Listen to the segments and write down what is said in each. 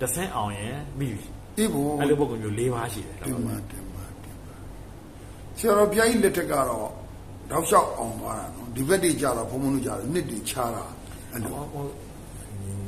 တဆင်းအောင်ရင်ပြီးပြီ အေးဘော အဲ့လိုပုံကမျိုး၄ပါးရှိတယ် တင်ပါတင်ပါတင်ပါဆရာတော်ဘုရားကြီးလက်ထက်ကတော့တောက်လျှောက်အောင်သွားတာနော်ဒီဘက်တွေကြတော့ဘုံဘုံတို့ကြတော့နှစ်တွေချားတာအဲ့လို ဟောဟော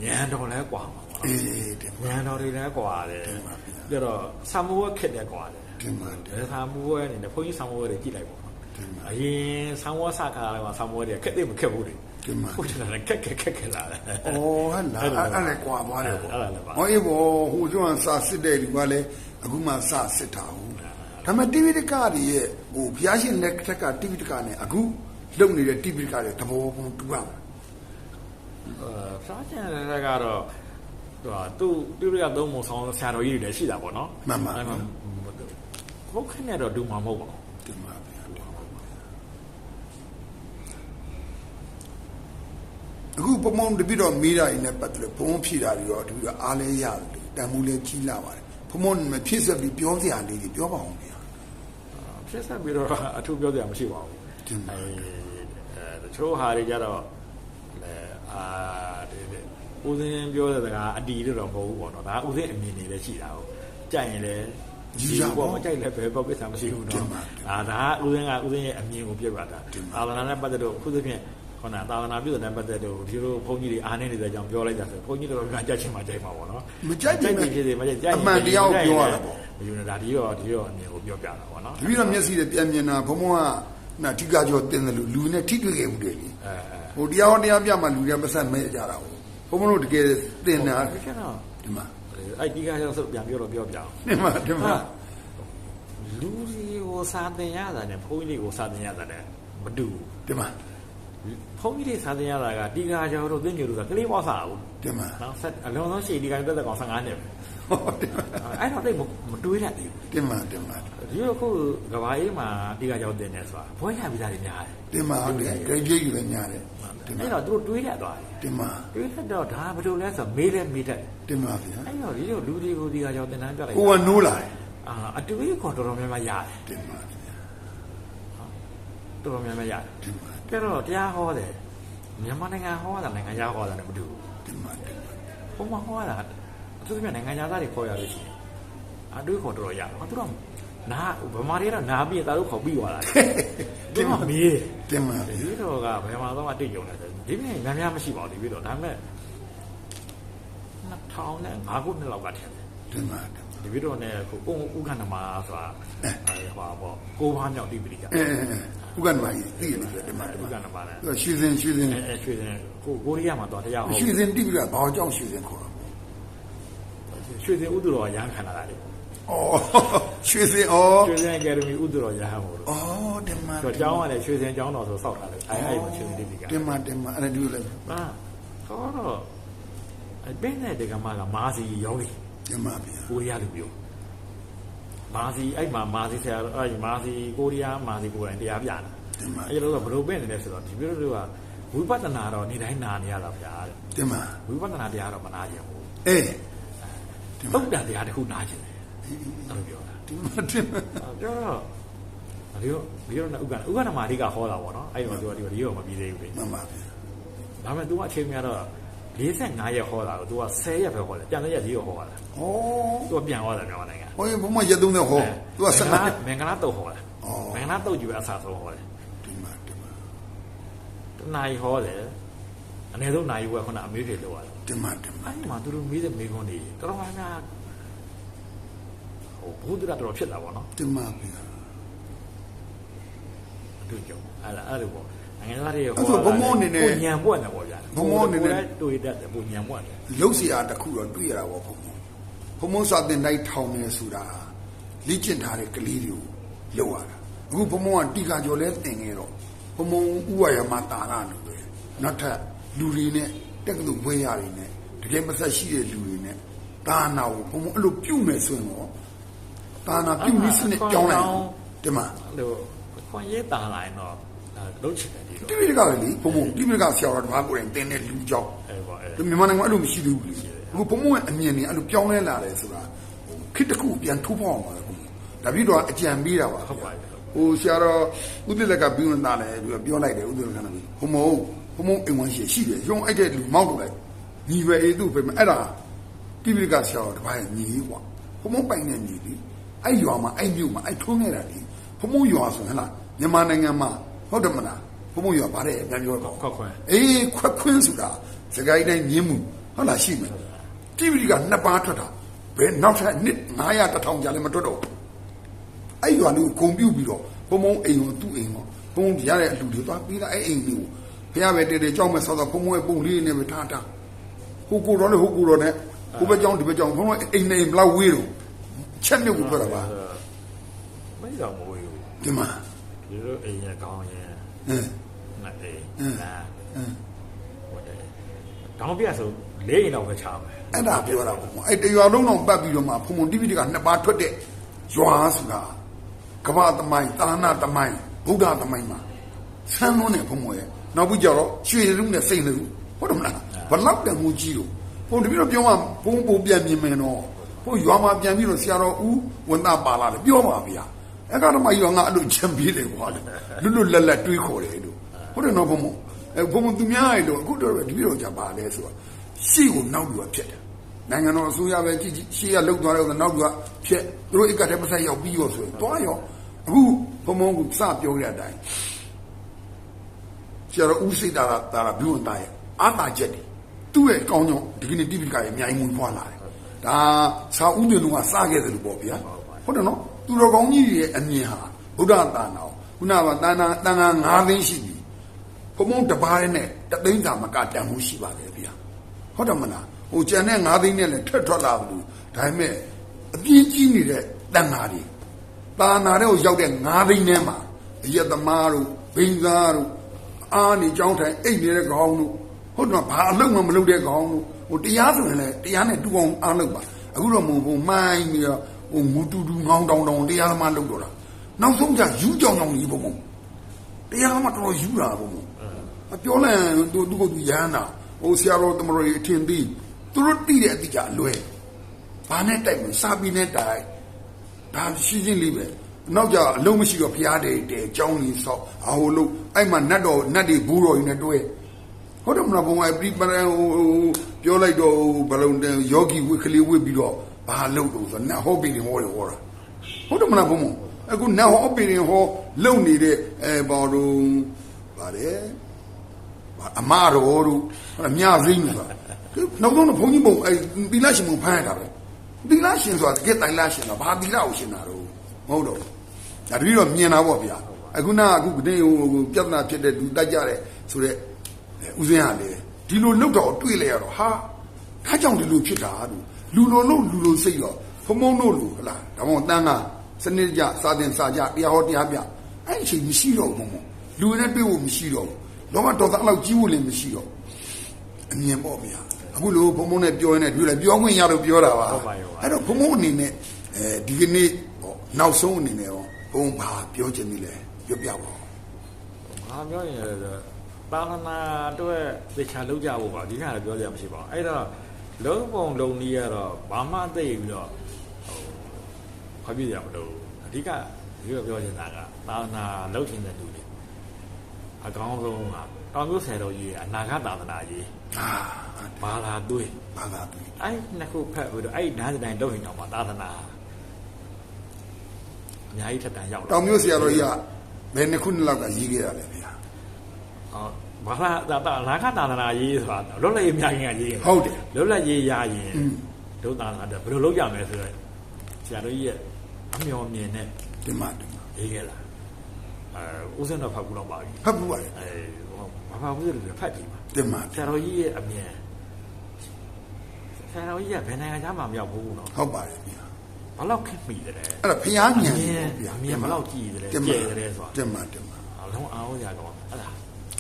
ညံတော်လဲกว่าပါ အေးတင်ပါ ညံတော်တွေလဲกว่าတယ် တင်ပါဗျာ ပြတော့ဆာမဝဲခက်တယ်กว่าတယ် တင်ပါတင် ဒါဆာမဝဲအနေနဲ့ဘုန်းကြီးဆာမဝဲတွေကြည့်လိုက်ပေါ့နော် တင်ပါ အရင်ဆာမဝဲစခါလာကဆာမဝဲတွေခက်တယ်မခက်ဘူးတွေ တင်ပါဟုတ်တယ်လားခက်ခက်ခက်ခက်လာတယ်ဩဟဲ့လားအဲ့အဲ့လည်းကွာသွားတယ်ပေါ့အဲ့ဒါလည်းပါဟောအေးဘောဟိုကျွန်းစာစစ်တဲ့လူကလည်းအခုမှစစစ်တာဟုတ်ဒါပေမဲ့တိပိဋကတွေရဲ့ဟိုဘုရားရှင်လက်ထက်ကတိပိဋကနဲ့အခုလုပ်နေတဲ့တိပိဋကတွေသဘောပုံတူရမှာအဲစားချင်တဲ့ကတော့သူကသူသူရသုံးမဆောင်ဆရာတော်ကြီးတွေလည်းရှိတာပေါ့နော်မှန်ပါအဲ့မှာဘုတ်ခနဲ့တော့ဒူမှာမဟုတ်ပါဘူး တင်ပါဗျာ အခုပုံမှန်တပိတော့မိတာရင်လည်းပတ်တယ်ဘုံဖြည့်တာတွေရောတပိတော့အားလဲရတယ်တန်မှုလဲကြီးလာပါတယ်ဘုံဘုံမဖြစ်ဆက်ပြီးပြောစရာလေးတွေပြောပါအောင်ဗျာဖြစ်ဆက်ပြီးတော့အထူးပြောစရာမရှိပါဘူးတင်ပါအဲအဲတချို့ဟာတွေကြတော့အဲအာဒီဒီဦးစင်းပြောတဲ့စကားအတီးတော့မဟုတ်ဘူးပေါ့နော်ဒါဦးစင်းအမြင်တွေလည်းရှိတာဟုတ်ကြိုက်ရင်လည်းပေါ့မကြိုက်လည်းဘယ်ပေါ့ကိစ္စမရှိဘူးနော်အာဒါကဦးစင်းကဦးစင်းရဲ့အမြင်ကိုပြတ်ပါတာအာလနာနဲ့ပတ်သက်တော့အခုသဖြင့် ခုနသာသနာပြုတဲ့ပတ်သက်တော့ဒီလိုဘုန်းကြီးတွေအားနေနေတဲ့ကြောင့်ပြောလိုက်တာဆိုဘုန်းကြီးတို့ကကြိုက်ချင်မှကြိုက်မှာပေါ့နော်မကြိုက်ဘူးဖြစ်စေမကြိုက်ကြိုက်အမှန်တရားကိုပြောရတာပေါ့မယူနေတာဒီရောဒီရောအမြင်ကိုပြောပြတာပေါ့နော်တပိတော့မျက်စိနဲ့ပြန်မြင်တာဘုံဘုံကနာထိကကြောတင်တယ်လို့လူနဲ့ထိတွေ့ခဲ့ဘူးတယ်လေအဲအဲဟိုတရားဟောတရားပြမှလူတွေမဆက်မဲ့ကြတာဟုတ်ဘုံဘုံတို့တကယ်တင်တာဒီကျတော့ဒီမှာအဲ့ဒီကရောက်ဆိုပြန်ပြောတော့ပြောပြအောင်ဒီမှာဒီမှာလူစီကိုစာတင်ရတာနဲ့ဘုန်းကြီးတွေကိုစာတင်ရတာနဲ့မတူဒီမှာ ဘူးဘုန်းကြီးတွေစာတင်ရတာကဒီကကျော်တို့သိညိုတို့ကကလေးပေါ့စာဘူးဒီမှာနောက်ဆက်အလုံးစုံရှိဒီကတက်တက်ကောင်15နှစ်ပဲဟောဒီမှာအဲ့တော့တိတ်မတွေးတတ်သေးဒီမှာဒီမှာဘူးဒီလိုခုကဘာအေးမှာဒီကကျော်တင်နေဆိုတာဘွဲရပြီးသားတွေများတယ်ဒီမှာဟုတ်တယ်ဂရိတ်ကြီးယူပဲညာတယ်ဒီမှာအဲ့တော့သူတို့တွေးတတ်သွားတယ်ဒီမှာတွေးတတ်တော့ဒါဘယ်လိုလဲဆိုမေးလဲမေးတတ်တယ်ဒီမှာဗျာအဲ့တော့ဒီလိုလူတွေကိုဒီကကျော်တင်တန်းပြလိုက်ကိုကနိုးလာတယ်အာအတူကြီးခေါ်တော်တော်များများရတယ်ဒီမှာဗျာတော်တော်များများရတယ်ဒီမှာပြ တော့တရားဟောတယ်မြန်မာနိုင်ငံဟောတာနိုင်ငံခြားဟောတာလည်းမတူဒီမှာဒီမှာဘူးပုံမှန်ဟောတာအထူးသဖြင့်နိုင်ငံခြားသားတွေခေါ်ရလို့ရှိရင်အတူခေါ်တော်တော်ရတယ်သူတို့နာဗမာတွေကတော့နာပြီးတာတို့ခေါ်ပြီးသွားတာဒီမှာမေးဒီမှာတယ်ဒီတော့ကဘယ်မှာတော့အတိတ်ကြုံတယ်ဒီပြင်များများမရှိပါဘူးဒီပြီးတော့ဒါပေမဲ့2005ခုနှစ်လောက်ကထင်တယ်ဒီမှာဒီပြီးတော့ねကိုကိုဥက္ကဏမဆိုတာအဲဟောပေါ့ကိုဘာမြောက်တိပိဋကအဲ ဥက္ကဋ္ဌမကြီးသိရတယ်ဒီမှာဒီဥမှာက္ကဏမနဲ့သူရွှေစင်ရွှေစင်အဲအဲရွှေစင်ကိုကိုရီးယားမှာတော့တရားဟောရွှေစင်တိပြကဘာကြောင့်ရွှေစင်ခေါ်တာရွှေစင်ဥဒ္ဒရောရဟန်းခန္ဓာလေဩရွှေစင်ဩရွှေစင်အကယ်ဒမီဥဒ္ဒရောရဟန်းမို့လို့ဩဒီမှာဆိုတော့ကျောင်းကလည်းရွှေစင်ကျောင်းတော်ဆိုစောက်တာလေအဲအဲမှာရွှေစင်တိပိကဒီမှာဒီမှာအဲ့ဒါဒီလိုလဲဟာတော့အပင်းနဲ့တကမကမာစီရောင်းနေဒီမှာဗျာကိုရီးယားလူမျိုး မာစီအဲ့မှာမာစီဆရာအဲ့မာစီကိုရီးယားမာစီကိုယ်တိုင်တရားပြတာဒီမှာအဲ့လိုကဘယ်လိုပင့်နေလဲဆိုတော့ဒီလိုတွေကဝိပဿနာတော့နေ့တိုင်းနာနေရတာဗျာတဲ့ဒီမှာဝိပဿနာတရားတော့မနာကြဘူးအေးသုတ်တန်တရားတစ်ခုနာကျင်တယ်အဲ့လိုပြောတာဒီမှာဒီမှာပြောတော့ဒီလိုဒီလိုနဲ့ဥက္ကဋ္ဌဥက္ကဋ္ဌမာအဓိကဟောတာပေါ့နော်အဲ့တော့သူကဒီဒီရောမပြီးသေးဘူးလေမှန်ပါဗျာဒါပေမဲ့ तू ကအချိန်များတော့ 45ရက်ဟောတာကို तू က10ရက်ပဲဟောတယ်ပြန်တဲ့ရက်ဒီရောဟောတာဩ तू ကပြန်ဟောတာမြန်မာနိုင်ငံဟိုဘုံမရက်သုံးတဲ့ဟောသူကဆက်လာမင်္ဂလာတုတ်ဟောတာဩမင်္ဂလာတုတ်ကြီးပဲအစားဆုံးဟောတယ်ဒီမှာဒီမှာတနာရီဟောတယ်အနည်းဆုံးနာရီဝက်ခုနအမေးတွေလောက်ရတယ်ဒီမှာဒီမှာအဲ့ဒီမှာသူတို့မေးတဲ့မေးခွန်းတွေတော်တော်များများဟိုဘုဒ္ဓရာတော်တော်ဖြစ်လာပါတော့ဒီမှာဗျာအတွေ့အကြုံအဲ့ဒါအဲ့လိုပေါ့နိုင်ငံသားတွေအဲ့ဆိုဘုံဘုံအနေနဲ့ပုံညံပွက်တယ်ပေါ့ဗျာ ဘုံဘုံနဲ့တွေ့တတ်တယ်ဘုံညာဘွားတယ်ရုပ်စရာတစ်ခုတော့တွေ့ရတာပေါ့ဘုံဘုံဘုံဘုံစာတင်လိုက်ထောင်နေဆိုတာလေ့ကျင့်ထားတဲ့ကလေးတွေကိုလောက်ရတာအခုဘုံဘုံကတီကာကျော်လဲတင်နေတော့ဘုံဘုံဥဝရမတာကလူပဲနောက်ထပ်လူတွေနဲ့တက်ကလူဝဲရတယ်နဲ့တကယ်မဆက်ရှိတဲ့လူတွေနဲ့ဒါနာကိုဘုံဘုံအဲ့လိုပြုတ်မယ်ဆိုရင်တော့ဒါနာပြုတ်ပြီးစနစ်ကြောင်းလိုက်တယ်မှာဟိုခွန်ရဲတာလာရင်တော့ ဒါလုံးချင်တယ်ဒီလိုတိပိဋကလည်းလေဘုံဘုံတိပိဋကဆရာတော်တပါးကိုယ်တိုင်တင်တဲ့လူကြောင်းအဲ့ပေါ့အဲ့ဒီမြန်မာနိုင်ငံအဲ့လိုမရှိသေးဘူးလေအခုဘုံဘုံရဲ့အမြင်တွေအဲ့လိုပြောင်းလဲလာတယ်ဆိုတာဟိုခေတ်တစ်ခုပြန်ထိုးဖောက်အောင်ပါလေဘုံဘုံဒါပြီးတော့အကြံပေးတာပါဟုတ်ပါပြီဟိုဆရာတော်ဥဒိလက်ကပြီးဝင်သားတယ်သူကပြောလိုက်တယ်ဥဒိလက်ကလည်းဘုံဘုံဘုံဘုံအိမ်ဝင်ရှိရှိတယ်ရုံအဲ့တဲ့လူမောက်လို့လိုက်ညီပဲအေးသူ့ပဲအဲ့ဒါတိပိဋကဆရာတော်တစ်ပိုင်းညီကွာဘုံဘုံပိုင်နေညီလीအဲ့ရွာမှာအဲ့မြို့မှာအဲ့ထုံးနေတာလीဘုံဘုံရွာဆိုဟဲ့လားမြန်မာနိုင်ငံမှာ ဟုတ်တယ်မလားဘုံဘုံရွာဗါတဲ့ပြန်ပြောတော့ခွက်ခွန်းအေးခွက်ခွင်းဆိုတာစကိုင်းတိုင်းမြင်းမှုဟုတ်လားရှိမယ်တိပိဋကနှစ်ပါးထွက်တာဘယ်နောက်ထပ်နှစ်900တစ်ထောင်ကြာလည်းမထွက်တော့ဘူးအဲ့ရွာလေးကိုဂုံပြုတ်ပြီးတော့ဘုံဘုံအိမ်ကိုသူ့အိမ်ကိုဘုံရတဲ့အလူတွေသွားပြီးသားအဲ့အိမ်လေးကိုဘုရားပဲတည်တည်ကြောက်မဲ့ဆောက်တော့ဘုံဘုံရဲ့ပုံလေးနဲ့ပဲထားထားဟိုကိုတော့လေဟိုကိုတော့နဲ့ဟိုဘက်ကြောင်းဒီဘက်ကြောင်းဘုံဘုံအိမ်နေဘလောက်ဝေးတော့ချက်မြုပ်ကိုပြောတာပါไม่တော့မဝေးဘူးဒီမှာ ဒီလိုအိမ်ရကောင်းရင်အင်းငတ်တယ်အင်းနာအင်းဟုတ်တယ်တောင်ပြဆိုလေးအိမ်တော့ပဲချာမယ်အဲ့ဒါပြောတာပေါ့အဲ့တရွာလုံးတော့ပတ်ပြီးတော့မှဘုံဘုံတိပိဋကနှစ်ပါးထွက်တဲ့ရွာဆိုတာကမ္ဘာသမိုင်းသာနာသမိုင်းဗုဒ္ဓသမိုင်းမှာဆန်းလုံးနဲ့ဘုံဘုံရဲ့နောက်ပြီးကြတော့ရွှေရုံနဲ့စိတ်ရုံဟုတ်တယ်မလားဘလောက်တန်မှုကြီးလို့ဘုံတပိတော့ပြောမှဘုံဘုံပြန်မြင်မယ်နော်ဘုံရွာမှာပြန်ပြီးတော့ဆရာတော်ဦးဝန်သားပါလာတယ်ပြောပါဗျာ အဲ့ကတော့မှရွာငါအဲ့လိုချမ်းပြေးတယ်ကွာလွတ်လွတ်လပ်လပ်တွေးခေါ်တယ်လို့ဟုတ်တယ်နော်ဘုံဘုံအဲဘုံဘုံသူများရဲ့လို့အခုတော့တပိတော့ကြပါလဲဆိုတော့ရှေ့ကိုနောက်ပြီးတော့ဖြစ်တယ်နိုင်ငံတော်အစိုးရပဲကြည့်ကြည့်ရှေ့ကလှုပ်သွားတဲ့ဥစ္စာနောက်ကဖြက်သူတို့အိတ်ကတည်းကပတ်ဆက်ရောက်ပြီးရောဆိုရင်တွားရောအခုဘုံဘုံကစပြောရတဲ့အတိုင်းကျတော့ဦးစိတ်တာကတာဘုံသားရဲ့အာတာချက်တွေသူ့ရဲ့ကောင်းကြောင့်ဒီကနေ့တိပိကရဲ့အများကြီးမွေးဖွားလာတယ်ဒါစာဦးတွေလုံးကစခဲ့တယ်လို့ပေါ့ဗျာဟုတ်တယ်နော် သူတော်ကောင်းကြီးရဲ့အမြင်ဟာဗုဒ္ဓသာနာခုနကတန်တာတန်ခါ9သိန်းရှိပြီဘုံဘုံတစ်ပါးနဲ့တသိန်းသာမကတန်မှုရှိပါတယ်ဗျာဟုတ်တယ်မလားဟိုကျန်တဲ့၅သိန်းနဲ့လည်းထွက်ထွက်လာဘူးဒါပေမဲ့အပြင်းကြီးနေတဲ့တန်ဃာတွေတာနာတဲ့ကိုရောက်တဲ့၅သိန်းထဲမှာအယက်သမားတို့ဘိန်းသားတို့အားနေကြောင်းထိုင်အိတ်နေတဲ့ခေါင်းတို့ဟုတ်တော့ဘာအလုံးမမလုပ်တဲ့ခေါင်းတို့ဟိုတရားဆိုရင်လည်းတရားနဲ့တူအောင်အားလုပ်ပါအခုတော့မဟုတ်ဘူးမှိုင်းပြီးတော့ ဟိုငူတူတူငောင်းတောင်တောင်တရားသမားလုပ်တော့တာနောက်ဆုံးကျယူကြောင်ကြောင်ကြီးဘုံဘုံတရားသမားတော်တော်ယူတာဘုံဘုံအပြောလန်သူသူကသူရဟန်းတာဟိုဆရာတော်တမတော်ကြီးအထင်သေးသူတို့တိတဲ့အတိအကျအလွဲဘာနဲ့တိုက်မလဲစာပီနဲ့တိုက်ဒါရှိချင်းလေးပဲနောက်ကြအလုံးမရှိတော့ဖျားတယ်တဲအကြောင်းကြီးဆောက်အဟိုလို့အဲ့မှာနတ်တော်နတ်တွေဘူးတော်ကြီးနဲ့တွဲဟုတ်တယ်မလားဘုံကပြိပရန်ဟိုပြောလိုက်တော့ဘလုံးတန်ယောဂီဝိကလေးဝိပြီးတော့ ဘာလုပ်တော့ဆိုနတ်ဟောပြီးတယ်ဟောတယ်ဟောတာဟုတ်တယ်မလားဘုံအခုနတ်ဟောပြီးတယ်ဟောလုံနေတဲ့အဲဘော်တို့ဗါတယ်အမတော်တို့ဟဲ့မြစိမ့်ဆိုတာနောက်ဆုံးတော့ဘုန်းကြီးဘုံအဲသီလရှင်ဘုံဖမ်းရတာပဲသီလရှင်ဆိုတာတကယ်တိုင်လရှင်တာဘာသီလကိုရှင်တာတော့မဟုတ်တော့ဘူးဒါတတိတော့မြင်တာပေါ့ဗျာအခုနကအခုကနေ့ဟိုပြဿနာဖြစ်တဲ့လူတိုက်ကြတဲ့ဆိုတော့ဦးစင်းကလေဒီလိုလောက်တော့တွေ့လဲရတော့ဟာဒါကြောင့်ဒီလိုဖြစ်တာလို့ လူလိုလို့လူလိုစိတ်တော့ဖုံဖုံတို့လို့ဟလားဒါမှမဟုတ်တန်းကစနစ်ကြစာတင်စာကြတရားဟောတရားပြအဲ့ဒီအချိန်မရှိတော့ဘူးမဟုတ်လူတွေနဲ့တွေ့ဖို့မရှိတော့ဘူးလောကတော်သားလောက်ကြီးဖို့လည်းမရှိတော့အမြင်ပေါ့ဗျာအခုလိုဘုံဘုံနဲ့ပြောရင်းနဲ့တွေ့လဲပြောခွင့်ရလို့ပြောတာပါအဲ့တော့ဘုံဘုံအနေနဲ့အဲဒီကနေ့ဟောနောက်ဆုံးအနေနဲ့ရောဘုံဘာပြောချင်သေးလဲပြောပြပါဦးငါပြောရင်လည်းတာလနာအတွက်သေချာလောက်ကြဖို့ပါဒီကလည်းပြောရမှာမရှိပါဘူးအဲ့တော့ လုံးပုံလုံးနည်းကတော့ဘာမှသိပြီးတော့ဟိုဘာပြည့်ရမလို့အဓိကဒီလိုပြောချင်တာကတာလနာလောက်ချင်တဲ့လူတွေအကောင်းဆုံးကတောင်မြို့ဆယ်တော်ကြီးရဲ့အနာဂတ်သာသနာကြီးအာဘာလာတွေးဘာသာပြီအဲ့နှစ်ခုဖက်ပြီးတော့အဲ့နားစတိုင်းလောက်ရင်တော့မှသာသနာအများကြီးထက်တန်ရောက်လာတောင်မျိုးဆရာတော်ကြီးကဘယ်နှစ်ခုနှစ်လောက်ကရေးခဲ့ရလဲဗျာဟော ဘာသာတာနာခသာသနာရေးဆိုတာလွတ်လပ်ရေးများရင်ကရေးဟုတ်တယ်လွတ်လပ်ရေးရရင်อืมဒုသာသနာတော့ဘယ်လိုလုပ်ကြမလဲဆိုတော့ဆရာတို့ကြီးရဲ့အမျှော်မြင်နဲ့ဒီမှာဒီမှာရေးခဲ့လာအဲဦးစင်းတော့ဖတ်ဘူးတော့ပါပြီဖတ်ဘူးပါလေအဲဟောဘာမှဘူးလို့ဖတ်ကြည့်ပါဒီမှာဆရာတော်ကြီးရဲ့အမြင်ဆရာတော်ကြီးကဘယ်နိုင်ငံသားမှမရောက်ဘူးနော်ဟုတ်ပါတယ်ဗျာဘလောက်ခက်မိတယ်အဲ့ဒါဖျားညံအမြင်ဗျာအမြင်ဘလောက်ကြည်တယ်လဲတင်ကျဲမှာတယ်ဆိုတာတင်မှာတင်မှာအလုံးအားရကောင်းအဲ့ဒါ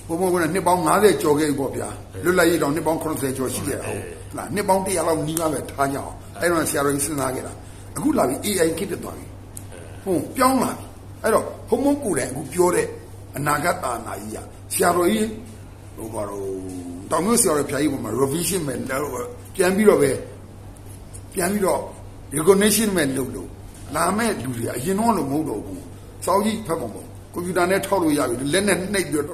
ဘုံဘုံကနှစ်ပေါင်း90ကျော်ခဲ့ပြီပေါ့ဗျာလွတ်လပ်ရေးတောင်နှစ်ပေါင်း80ကျော်ရှိခဲ့တာဟုတ်လားနှစ်ပေါင်း100လောက်နီးပါးပဲထားကြအောင်အဲ့တော့ဆရာတော်ကြီးစဉ်းစားခဲ့တာအခုလာပြီ AI ခစ်တက်သွားပြီဟုတ်ပြောင်းလာပြီအဲ့တော့ဘုံဘုံကိုယ်တိုင်အခုပြောတဲ့အနာဂတ်အာနာကြီးကဆရာတော်ကြီးဟိုဘာလို့တောင်မျိုးဆရာတော်ဖျားကြီးပေါ်မှာ revision မဲ့ပြန်ပြီးတော့ပဲပြန်ပြီးတော့ recognition မဲ့လုပ်လို့လာမဲ့လူတွေကအရင်တော့လို့မဟုတ်တော့ဘူးစောင်းကြီးဖတ်ပုံပေါ့ကွန်ပျူတာနဲ့ထောက်လို့ရပြီလက်နဲ့နှိပ်ပြီးတော့